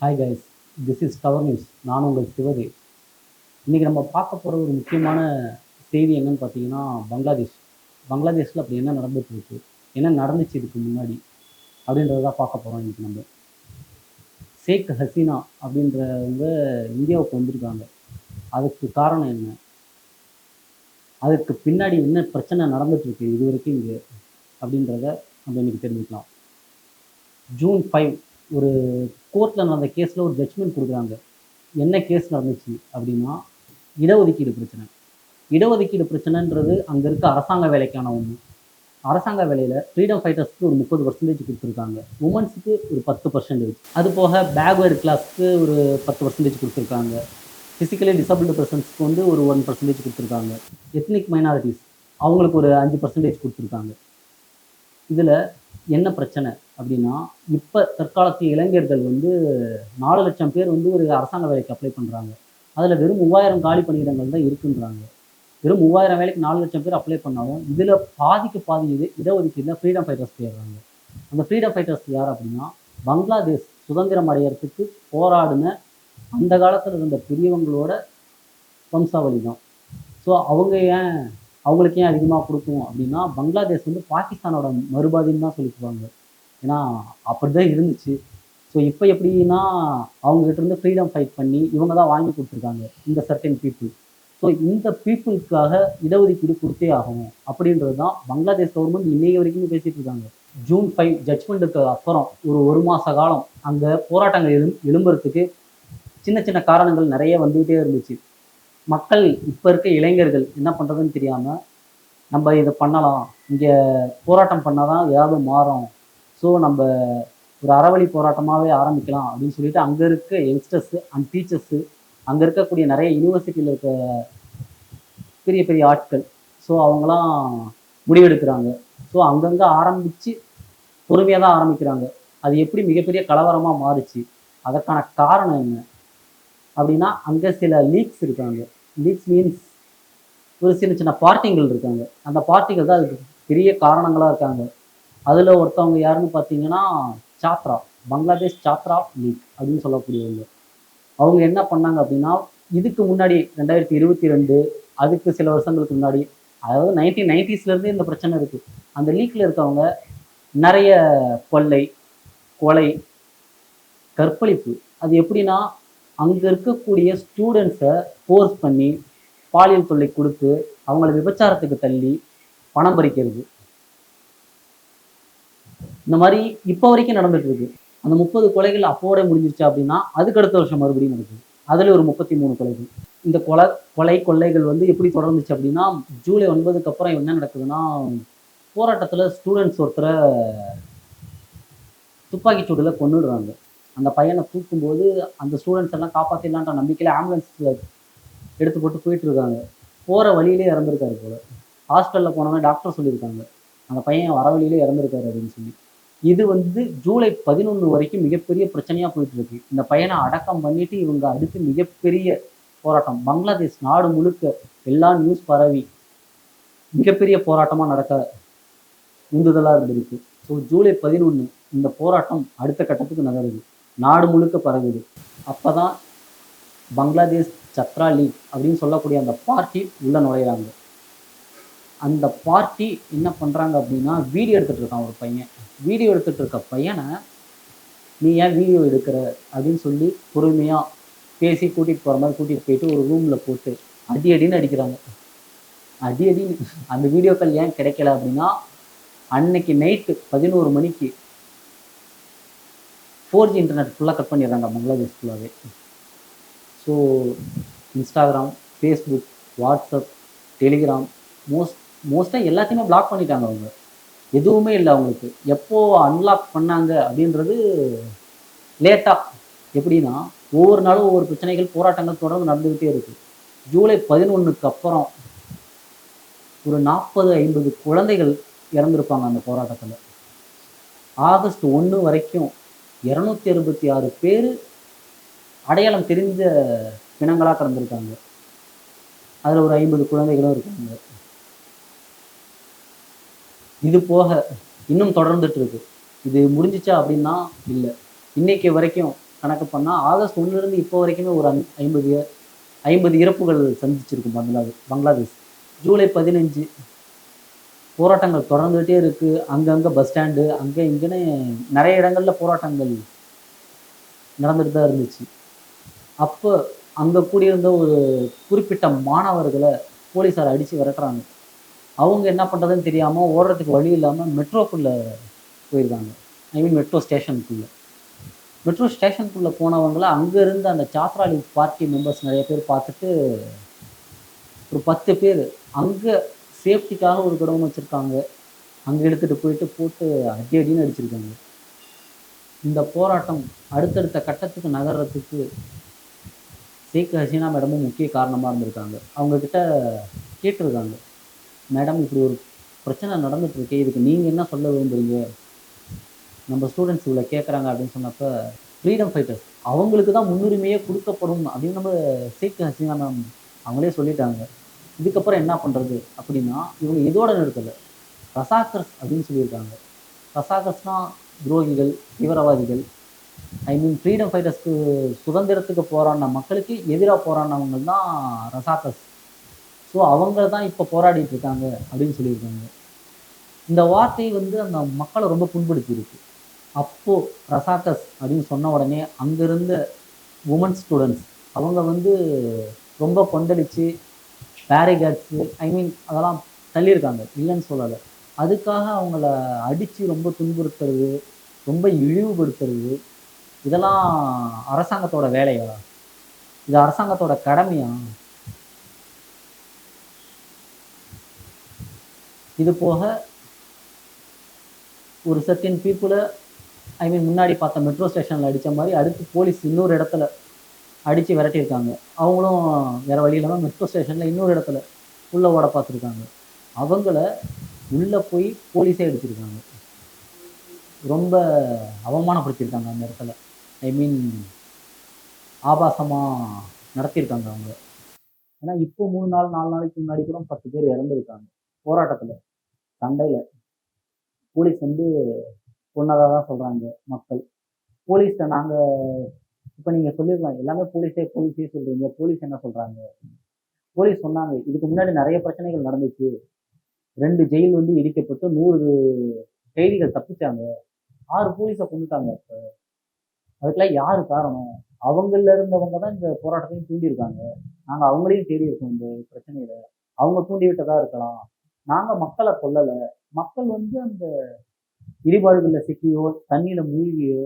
Hi guys this is tower news நான் உங்கள் சிவதி. இன்றைக்கி நம்ம பார்க்க போகிற ஒரு முக்கியமான செய்தி என்னன்னு பார்த்தீங்கன்னா பங்களாதேஷ். பங்களாதேஷில் அப்படி என்ன நடந்துட்டு இருக்கு? என்ன நடந்துச்சு இதுக்கு முன்னாடி? அப்படின்றத தான் பார்க்க போகிறோம் இன்றைக்கி நம்ம. ஷேக் ஹசீனா அப்படின்றவங்க இந்தியாவுக்கு வந்திருக்காங்க. அதுக்கு காரணம் என்ன? அதுக்கு பின்னாடி என்ன பிரச்சனை நடந்துட்டு இது வரைக்கும் இங்கே? அப்படின்றத நம்ம இன்றைக்கி தெரிஞ்சுக்கலாம். ஜூன் ஃபைவ் ஒரு கோர்ட்டில் நடந்த கேஸில் ஒரு ஜட்ஜ்மெண்ட் கொடுக்குறாங்க. என்ன கேஸ் நடந்துச்சு அப்படின்னா இடஒதுக்கீடு பிரச்சனை. இடஒதுக்கீடு பிரச்சனைன்றது அங்கே இருக்க அரசாங்க வேலைக்கான ஒன்று அரசாங்க வேலையில் ஃப்ரீடம் ஃபைட்டர்ஸ்க்கு ஒரு முப்பது பர்சன்டேஜ் கொடுத்துருக்காங்க. உமன்ஸுக்கு ஒரு பத்து பர்சன்டேஜ் அது போக பேக்வேர் கிளாஸ்க்கு ஒரு பத்து பர்சன்டேஜ் கொடுத்துருக்காங்க. ஃபிசிக்கலி டிசபிள்டு பர்சன்ஸ்க்கு வந்து ஒரு ஒன் பர்சன்டேஜ் கொடுத்துருக்காங்க. எத்னிக் மைனாரிட்டிஸ் அவங்களுக்கு ஒரு அஞ்சு பர்சன்டேஜ் கொடுத்துருக்காங்க. இதில் என்ன பிரச்சனை? அப்படின்னா இப்போ தற்காலத்து இளைஞர்கள் வந்து நாலு லட்சம் பேர் வந்து ஒரு அரசாங்க வேலைக்கு அப்ளை பண்ணுறாங்க அதில் வெறும் மூவாயிரம் காலி பணியிடங்கள் தான் இருக்குன்றாங்க. வெறும் மூவாயிரம் வேலைக்கு நாலு லட்சம் பேர் அப்ளை பண்ணாலும் இதில் பாதிக்கு பாதி இது இடஒதுக்கீடுல ஃப்ரீடம் ஃபைட்டர்ஸ் போயிடுறாங்க அந்த ஃப்ரீடம் ஃபைட்டர்ஸ் யார் அப்படின்னா பங்களாதேஷ் சுதந்திரம் அடையறதுக்கு போராடின அந்த காலத்தில் இருந்த பெரியவங்களோட வம்சாவளி தான். ஸோ அவங்க ஏன் அவங்களுக்கு ஏன் அதிகமாக கொடுக்கும் அப்படின்னா பங்களாதேஷ் வந்து பாகிஸ்தானோட மறுபாதின்னு தான் சொல்லிக்குவாங்க. ஏன்னா அப்படி தான் இருந்துச்சு. ஸோ இப்போ எப்படின்னா அவங்ககிட்ட இருந்து ஃப்ரீடம் ஃபைட் பண்ணி இவங்க தான் வாங்கி கொடுத்துருக்காங்க இந்த சர்டன் பீப்புள் ஸோ இந்த பீப்புளுக்காக இடஒதுக்கீடு கொடுத்தே ஆகணும். அப்படின்றது தான் பங்களாதேஷ் கவர்மெண்ட் இன்னைக்கு வரைக்கும் பேசிட்டு இருக்காங்க. ஜூன் ஃபைவ் ஜட்ஜ்மெண்ட்டுக்கு அப்புறம் ஒரு ஒரு மாத காலம் அங்கே போராட்டங்கள் எழும் எழும்புறதுக்கு சின்ன சின்ன காரணங்கள் நிறைய வந்துகிட்டே இருந்துச்சு. மக்கள் இப்போ இருக்க இளைஞர்கள் என்ன பண்ணுறதுன்னு தெரியாமல் நம்ம இதை பண்ணலாம். இங்கே போராட்டம் பண்ணால் தான் ஏதாவது மாறும். ஸோ நம்ம ஒரு அறவழி போராட்டமாகவே ஆரம்பிக்கலாம் அப்படின்னு சொல்லிட்டு அங்கே இருக்க யங்ஸ்டர்ஸு அண்ட் டீச்சர்ஸு அங்கே இருக்கக்கூடிய நிறைய யூனிவர்சிட்டியில் இருக்க பெரிய பெரிய ஆட்கள் ஸோ அவங்களாம் முடிவெடுக்கிறாங்க. ஸோ அங்கங்கே ஆரம்பித்து பொறுமையாக தான் ஆரம்பிக்கிறாங்க. அது எப்படி மிகப்பெரிய கலவரமாக மாறுச்சு அதற்கான காரணம் என்ன? அப்படின்னா அங்கே சில லீக்ஸ் இருக்காங்க. லீக்ஸ் மீன்ஸ் ஒரு சின்ன சின்ன பார்ட்டிகள் இருக்காங்க. அந்த பார்ட்டிகள் தான் அதுக்கு பெரிய காரணங்களாக இருக்காங்க. அதில் ஒருத்தவங்க யாருன்னு பார்த்தீங்கன்னா சாத்ரா. பங்களாதேஷ் சாத்ரா லீக் அப்படின்னு சொல்லக்கூடியவங்க. அவங்க என்ன பண்ணாங்க அப்படின்னா இதுக்கு முன்னாடி ரெண்டாயிரத்தி இருபத்தி ரெண்டு அதுக்கு சில வருஷங்களுக்கு முன்னாடி அதாவது நைன்டீன் நைன்டிஸ்லேருந்தே இந்த பிரச்சனை இருக்குது அந்த லீக்கில் இருக்கவங்க நிறைய கொள்ளை கொலை கற்பழிப்பு. அது எப்படின்னா அங்கே இருக்கக்கூடிய ஸ்டூடெண்ட்ஸை ஃபோர்ஸ் பண்ணி பாலியல் தொல்லை கொடுத்து அவங்கள விபச்சாரத்துக்கு தள்ளி பணம் பறிக்கிறது. இந்த மாதிரி இப்போ வரைக்கும் நடந்துட்டு இருக்கு. அந்த முப்பது கொலைகள் அப்போட முடிஞ்சிருச்சு அப்படின்னா அதுக்கு அடுத்த வருஷம் மறுபடியும் நடக்குது அதில் ஒரு முப்பத்தி மூணு கொலைகள். இந்த கொலை கொலை கொள்ளைகள் வந்து எப்படி தொடர்ந்துச்சு அப்படின்னா ஜூலை ஒன்பதுக்கு அப்புறம் என்ன நடக்குதுன்னா போராட்டத்தில் ஸ்டூடெண்ட்ஸ் ஒருத்தரை துப்பாக்கி சூடில் கொண்டுடுறாங்க அந்த பையனை தூக்கும்போது அந்த ஸ்டூடெண்ட்ஸ் எல்லாம் காப்பாற்றிடலான்ற நம்பிக்கையில் ஆம்புலன்ஸில் எடுத்து போட்டு போயிட்டு இருக்காங்க. போகிற வழியிலே இறந்துருக்காரு போல். ஹாஸ்பிட்டலில் போனவங்க டாக்டர் சொல்லியிருக்காங்க. அந்த பையன் வர வழியிலே இறந்துருக்காரு அப்படின்னு சொல்லி. இது வந்து ஜூலை பதினொன்று வரைக்கும் மிகப்பெரிய பிரச்சனையாக போயிட்டு இருக்கு இந்த பையனை அடக்கம் பண்ணிட்டு இவங்க அடுத்து மிகப்பெரிய போராட்டம். பங்களாதேஷ் நாடு முழுக்க எல்லா நியூஸ் பரவி மிகப்பெரிய போராட்டமாக நடக்க உந்துதலாக இருந்திருக்கு. ஸோ ஜூலை பதினொன்று இந்த போராட்டம் அடுத்த கட்டத்துக்கு நகருது. நாடு முழுக்க பரவுது. அப்போ தான் பங்களாதேஷ் சத்ரா லீக் அப்படின்னு சொல்லக்கூடிய அந்த பார்ட்டி உள்ளே நுழையிறாங்க. அந்த பார்ட்டி என்ன பண்ணுறாங்க அப்படின்னா வீடியோ எடுத்துகிட்டு இருக்கான் ஒரு பையன். வீடியோ எடுத்துகிட்டு இருக்க பையனை நீ ஏன் வீடியோ எடுக்கிற? அப்படின்னு சொல்லி பொறுமையாக பேசி கூட்டிகிட்டு போகிற மாதிரி கூட்டிகிட்டு போயிட்டு ஒரு ரூமில் போட்டு அடி அடின்னு அடிக்கிறாங்க. அடி அடின்னு அந்த வீடியோக்கள் ஏன் கிடைக்கல அப்படின்னா அன்னைக்கு நைட்டு பதினோரு மணிக்கு ஃபோர் ஜி இன்டர்நெட் ஃபுல்லாக கட் பண்ணிடுறாங்க பங்களாதேஷ் ஃபுல்லாகவே so Instagram Facebook WhatsApp Telegram most மோஸ்ட்டாக எல்லாத்தையுமே பிளாக் பண்ணிட்டாங்க அவங்க. எதுவுமே இல்லை அவங்களுக்கு. எப்போ அன்லாக் பண்ணாங்க அப்படின்றது லேட்டாக எப்படின்னா ஒவ்வொரு நாளும் ஒவ்வொரு பிரச்சனைகள் போராட்டங்கள் தொடர்ந்து நடந்துக்கிட்டே இருக்குது ஜூலை பதினொன்றுக்கு அப்புறம் ஒரு நாற்பது ஐம்பது குழந்தைகள் இறந்துருப்பாங்க அந்த போராட்டத்தில். ஆகஸ்ட் ஒன்று வரைக்கும் இரநூத்தி அறுபத்தி ஆறு பேர் அடையாளம் தெரிஞ்ச பிணங்களாக கிடந்திருக்காங்க அதில் ஒரு ஐம்பது குழந்தைகளும் இருக்காங்க. இது போக இன்னும் தொடர்ந்துட்டு இருக்கு. இது முடிஞ்சிச்சா அப்படின்னா இல்லை. இன்னைக்கு வரைக்கும் கணக்கு பண்ணால் ஆகஸ்ட் ஒன்றுலேருந்து இப்போ வரைக்குமே ஒரு ஐம்- ஐம்பது ஐம்பது இறப்புகள் சந்திச்சிருக்கும் பங்களாதேஷ் பங்களாதேஷ். ஜூலை பதினஞ்சு போராட்டங்கள் தொடர்ந்துகிட்டே இருக்குது அங்கங்கே பஸ் ஸ்டாண்டு அங்கே இங்கேன்னு நிறைய இடங்களில் போராட்டங்கள் நடந்துட்டு தான் இருந்துச்சு. அப்போ அங்கே கூடியிருந்த ஒரு குறிப்பிட்ட மாணவர்களை போலீஸார் அடித்து விரட்டுறாங்க. அவங்க என்ன பண்ணுறதுன்னு தெரியாமல் ஓடுறதுக்கு வழி இல்லாமல் மெட்ரோக்குள்ளே போயிருக்காங்க. ஐ மீன் மெட்ரோ ஸ்டேஷனுக்குள்ளே. மெட்ரோ ஸ்டேஷனுக்குள்ளே போனவங்கள அங்கே இருந்த அந்த சாத்ராலி பார்ட்டி மெம்பர்ஸ் நிறைய பேர் பார்த்துட்டு ஒரு பத்து பேர் அங்கே சேஃப்டிக்காக ஒரு குடவம் வச்சுருக்காங்க. அங்கே எடுத்துகிட்டு போயிட்டு போட்டு அடி அடின்னு அடிச்சிருக்காங்க. இந்த போராட்டம் அடுத்தடுத்த கட்டத்துக்கு நகர்றதுக்கு ஷேக் ஹசீனா மேடமும் முக்கிய காரணமாக இருந்திருக்காங்க. அவங்கக்கிட்ட கேட்டிருக்காங்க. மேடம் இப்படி ஒரு பிரச்சனை நடந்துட்டு இருக்கு இதுக்கு நீங்கள் என்ன சொல்ல விரும்புறீங்க? நம்ம ஸ்டூடெண்ட்ஸ் இவ்வளோ கேட்குறாங்க அப்படின்னு சொன்னப்போ ஃப்ரீடம் ஃபைட்டர்ஸ் அவங்களுக்கு தான் முன்னுரிமையே கொடுக்கப்படும் அப்படின்னு நம்ம ஷேக் ஹசீனா மேம் அவங்களே சொல்லிட்டாங்க. இதுக்கப்புறம் என்ன பண்ணுறது அப்படின்னா இவங்க இதோட நிறுத்தலை. ரசாக்கர்ஸ் அப்படின்னு சொல்லியிருக்காங்க. ரசாகர்ஸ்னால் துரோகிகள் தீவிரவாதிகள். ஐ மீன் ஃப்ரீடம் ஃபைட்டர்ஸ்க்கு சுதந்திரத்துக்கு போராடின மக்களுக்கு எதிராக போராடினவங்க தான் ரசாக்கர்ஸ் ஸோ அவங்க தான் இப்போ போராடிட்டு இருக்காங்க அப்படின்னு சொல்லியிருக்காங்க. இந்த வார்த்தை வந்து அந்த மக்களை ரொம்ப புண்படுத்தியிருக்கு. அப்போது ரசாக்கஸ் அப்படின்னு சொன்ன உடனே அங்கிருந்த உமன் ஸ்டூடெண்ட்ஸ் அவங்க வந்து ரொம்ப கொந்தளிச்சு பேரிகேட்ஸு ஐ மீன் அதெல்லாம் தள்ளியிருக்காங்க. இல்லைன்னு சொல்லலை. அதுக்காக அவங்கள அடித்து ரொம்ப துன்புறுத்துறது ரொம்ப இழிவுபடுத்துறது இதெல்லாம் அரசாங்கத்தோட வேலையா? இது அரசாங்கத்தோட கடமையா? இது போக ஒரு சர்டின் பீப்புளை ஐ மீன் முன்னாடி பார்த்த மெட்ரோ ஸ்டேஷனில் அடித்த மாதிரி அடுத்து போலீஸ் இன்னொரு இடத்துல அடித்து விரட்டியிருக்காங்க. அவங்களும் வேறு வழி இல்லாமல் மெட்ரோ ஸ்டேஷனில் இன்னொரு இடத்துல உள்ளே ஓட பார்த்துருக்காங்க. அவங்கள உள்ளே போய் போலீஸே எடுத்திருக்காங்க ரொம்ப அவமானப்படுத்தியிருக்காங்க அந்த இடத்துல. ஐ மீன் ஆபாசமாக நடத்தியிருக்காங்க அவங்க. ஏன்னா இப்போ மூணு நாள் நாலு நாளைக்கு முன்னாடி கூட பத்து பேர் இறந்துருக்காங்க. போராட்டத்தில். சண்டையில் போலீஸ் வந்து கொன்னதாக தான் சொல்கிறாங்க மக்கள் போலீஸ்கிட்ட நாங்கள் இப்போ நீங்கள் சொல்லிடலாம் எல்லாமே போலீஸே போலீஸே சொல்கிறீங்க போலீஸ் என்ன சொல்கிறாங்க போலீஸ் சொன்னாங்க இதுக்கு முன்னாடி நிறைய பிரச்சனைகள் நடந்துச்சு. ரெண்டு ஜெயில் வந்து இடிக்கப்பட்டு நூறு கைதிகள் தப்பிச்சாங்க. ஆறு போலீஸை கொண்டுட்டாங்க இப்போ. அதுக்கெல்லாம் யார் காரணம்? அவங்கள இருந்தவங்க தான் இந்த போராட்டத்தையும் தூண்டியிருக்காங்க. நாங்கள் அவங்களையும் தேடி இருக்கோம் இந்த பிரச்சனையில. அவங்க தூண்டி விட்டதா இருக்கலாம். நாங்கள் மக்களை கொல்லலை. மக்கள் வந்து அந்த இடிபாடுகளில் சிக்கியோ தண்ணியில மூழ்கியோ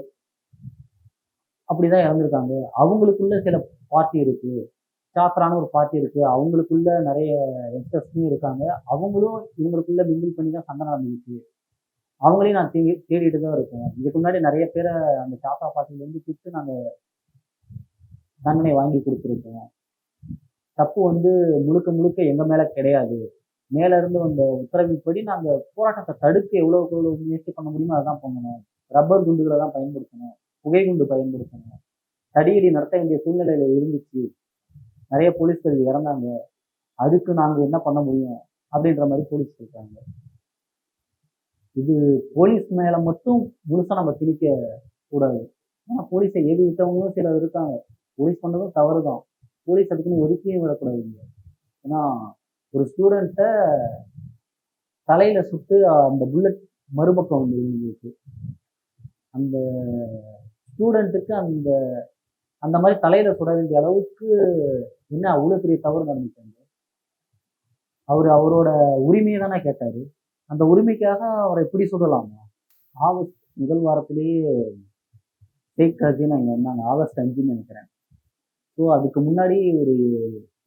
அப்படிதான் இறந்துருக்காங்க. அவங்களுக்குள்ள சில பார்ட்டி இருக்கு. சாத்ரான ஒரு பார்ட்டி இருக்கு. அவங்களுக்குள்ள நிறைய யங்ஸ்டர்ஸும் இருக்காங்க. அவங்களும் இவங்களுக்குள்ள மிங்கிள் பண்ணி தான் சண்டை நடந்துச்சு அவங்களையும் நான் தேடி தேடிட்டு தான் இருக்கேன். இதுக்கு முன்னாடி நிறைய பேரை அந்த சாத்தா பார்ட்டிலேருந்து கூப்பிட்டு நாங்கள் தண்டனை வாங்கி கொடுத்துருக்கோம். தப்பு வந்து முழுக்க முழுக்க எங்கள் மேலே கிடையாது. மேல இருந்து வந்த உத்தரவின்படி நாங்க போராட்டத்தை தடுக்க எவ்வளவுக்கு எவ்வளவு முயற்சி பண்ண முடியுமோ அதான் பண்ணணும். ரப்பர் குண்டுகளை தான் பயன்படுத்தணும். புகை குண்டு பயன்படுத்தணும். தடியடி நடத்த வேண்டிய சூழ்நிலையில இருந்துச்சு. நிறைய போலீஸ்கள் இறந்தாங்க. அதுக்கு நாங்க என்ன பண்ண முடியும் அப்படின்ற மாதிரி போலீஸ் சொல்றாங்க. இது போலீஸ் மேல மட்டும் முழுசா நம்ம திணிக்க கூடாது. ஏன்னா போலீஸை ஏறி விட்டவங்களும் சிலர் இருக்காங்க. போலீஸ் பண்ணதும் தவறு தான் போலீஸ் அதுக்குன்னு ஒதுக்கியும் விடக்கூடாதுங்க ஏன்னா ஒரு ஸ்டூடெண்ட்டை தலையில சுட்டு அந்த புல்லட் மறுபக்கம் வந்து விழுந்துருக்கு அந்த ஸ்டூடெண்ட்டுக்கு அந்த அந்த மாதிரி தலையில சுட வேண்டிய அளவுக்கு என்ன அவ்வளோ பெரிய தவறு நடந்துச்சாங்க அவர் அவரோட உரிமையை தானே கேட்டாரு. அந்த உரிமைக்காக அவரை எப்படி சுடலாமா? ஆகஸ்ட் முதல் வாரத்திலேயே ஷேக் ஹசீனா இங்கே வந்தாங்க. ஆகஸ்ட் அஞ்சுன்னு நினைக்கிறேன். ஸோ அதுக்கு முன்னாடி ஒரு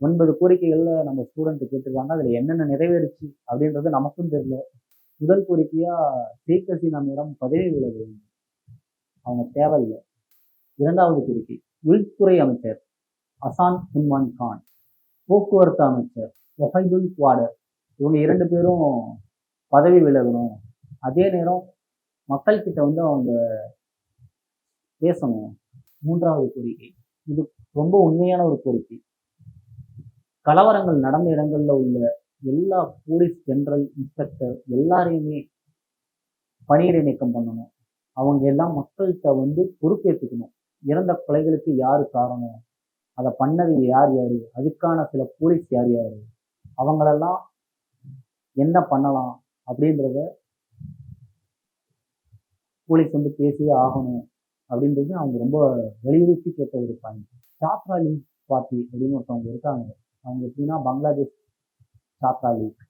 ஒன்பது கோரிக்கைகள்ல நம்ம ஸ்டூடெண்ட் கேட்டிருக்காங்க. அதில் என்னென்ன நிறைவேறுச்சு அப்படின்றது நமக்கும் தெரியல. முதல் கோரிக்கையா சீக்கிரசி நம்மிடம் பதவி விலக வேண்டும். அவங்க தேவையில்லை. இரண்டாவது கோரிக்கை உள்துறை அமைச்சர் அசான் உன்மான் கான் போக்குவரத்து அமைச்சர் ஒஹைதுல் குவாடர். இவங்க இரண்டு பேரும் பதவி விலகணும். அதே நேரம் மக்கள் கிட்ட வந்து அவங்க பேசணும். மூன்றாவது கோரிக்கை இது ரொம்ப உண்மையான ஒரு கோரிக்கை. கலவரங்கள் நடந்த இடங்கள்ல உள்ள எல்லா போலீஸ் ஜெனரல் இன்ஸ்பெக்டர் எல்லாரையுமே பணியிடை நீக்கம் பண்ணணும். அவங்க எல்லாம் மக்கள்கிட்ட வந்து பொறுப்பேற்றுக்கணும் இறந்த கொலைகளுக்கு யார் காரணம்? அதை பண்ணது யார் யார்? அதுக்கான சில போலீஸ் யார் யார்? அவங்களெல்லாம் என்ன பண்ணலாம் அப்படின்றத போலீஸ் வந்து பேசியே ஆகணும் அப்படின்றது அவங்க ரொம்ப வலியுறுத்தி கேட்ட ஒரு பாயிண்ட் சாத்ராலிங் பார்ட்டி அப்படின்னு ஒருத்தவங்க இருக்காங்க. அவங்க எப்படின்னா பங்களாதேஷ் சாத்ரா லீக்.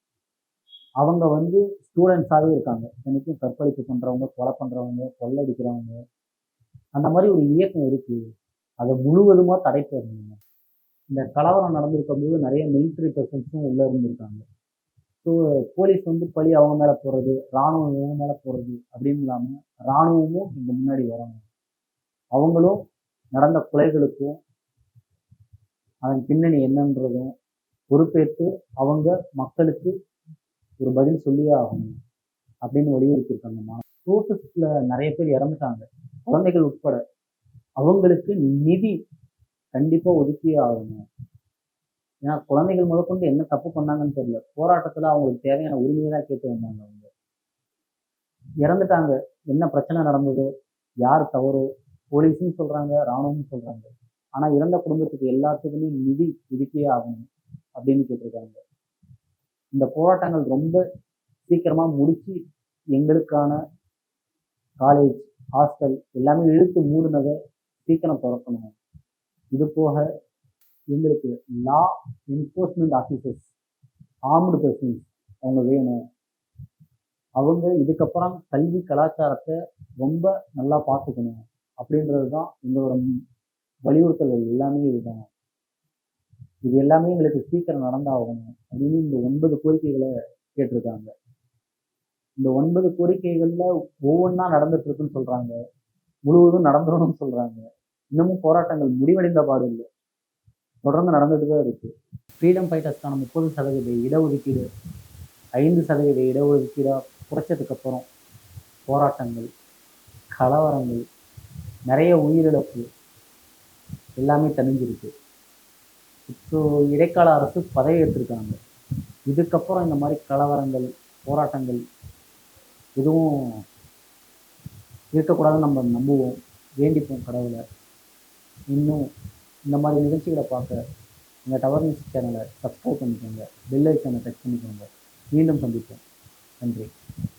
அவங்க வந்து ஸ்டூடெண்ட்ஸாகவே இருக்காங்க. இத்தனைக்கும் கற்பழிப்பு பண்ணுறவங்க கொலை பண்ணுறவங்க கொள்ளடிக்கிறவங்க அந்த மாதிரி ஒரு இயக்கம் இருக்குது அதை முழுவதுமாக தடை பண்ணணும் இந்த கலவரம் நடந்திருக்கும் போது நிறைய மிலிட்ரி பர்சன்ஸும் உள்ளே இருந்திருக்காங்க. ஸோ போலீஸ் வந்து பழி அவங்க மேலே போடுறது இராணுவம் இவங்க மேலே போடுறது அப்படின்னு இல்லாமல் இராணுவமும் இங்கே முன்னாடி வரணும் அவங்களும் நடந்த கொலைகளுக்கும் அதன் பின்னணி என்னன்றதும் பொறுப்பேற்று அவங்க மக்களுக்கு ஒரு பதில் சொல்லியே ஆகணும் அப்படின்னு வலியுறுத்தியிருக்காங்க ப்ரோட்டஸ்ட்ல நிறைய பேர் இறந்துட்டாங்க. குழந்தைகள் உட்பட அவங்களுக்கு நிதி கண்டிப்பா ஒதுக்கியே ஆகணும். ஏன்னா குழந்தைகள் முதற்கொண்டு என்ன தப்பு பண்ணாங்கன்னு தெரியல. போராட்டத்துல அவங்களுக்கு தேவையான உரிமையை தான் கேட்டு வந்தாங்க அவங்க. இறந்துட்டாங்க. என்ன பிரச்சனை நடந்ததோ யார் தவறோ போலீஸும் சொல்றாங்க ராணுவமும் சொல்றாங்க. ஆனா இறந்த குடும்பத்துக்கு எல்லாத்துக்குமே நிதி ஒதுக்கியே ஆகணும் அப்படின்னு கேட்டிருக்காங்க. இந்த போராட்டங்கள் ரொம்ப சீக்கிரமா முடிச்சு எங்களுக்கான காலேஜ் ஹாஸ்டல் எல்லாமே இழுத்து மூடினதை சீக்கிரம் திறக்கணும். இது போக எங்களுக்கு law enforcement officers armed persons அவங்க வேணும். அவங்க இதுக்கப்புறம் கல்வி கலாச்சாரத்தை ரொம்ப நல்லா பார்த்துக்கணும். அப்படின்றது தான் எங்களோட வலியுறுத்தல்கள் எல்லாமே இதுதான். இது எல்லாமே எங்களுக்கு சீக்கிரம் நடந்தாகணும் அப்படின்னு இந்த ஒன்பது கோரிக்கைகளை கேட்டிருக்காங்க. இந்த ஒன்பது கோரிக்கைகள்ல ஒவ்வொன்றா நடந்துட்டு இருக்குன்னு சொல்றாங்க. முழுவதும் நடந்துடணும்னு சொல்றாங்க. இன்னமும் போராட்டங்கள் முடிவடைந்த பாடு இல்லை. தொடர்ந்து நடந்துட்டு தான் இருக்கு. ஃப்ரீடம் ஃபைட்டர்ஸ்க்கான முப்பது சதவீத இடஒதுக்கீடு ஐந்து சதவீத இடஒதுக்கீடாக குறைச்சதுக்கு அப்புறம் போராட்டங்கள் கலவரங்கள் நிறைய உயிரிழப்பு எல்லாமே தணிஞ்சிருக்கு. இப்போ இடைக்கால அரசு பதவி எடுத்திருக்காங்க இதுக்கப்புறம் இந்த மாதிரி கலவரங்கள் போராட்டங்கள் எதுவும் இருக்கக்கூடாதுன்னு நம்ம நம்புவோம். வேண்டிப்போம் கடவுளை. இன்னும் இந்த மாதிரி நிகழ்ச்சிகளை பார்க்க எங்கள் டவர் நியூஸ் சேனலை சப்ஸ்கிரைப் பண்ணிக்கோங்க. பெல் ஐக்கனை டச் பண்ணிக்கோங்க. மீண்டும் சந்திப்போம். நன்றி.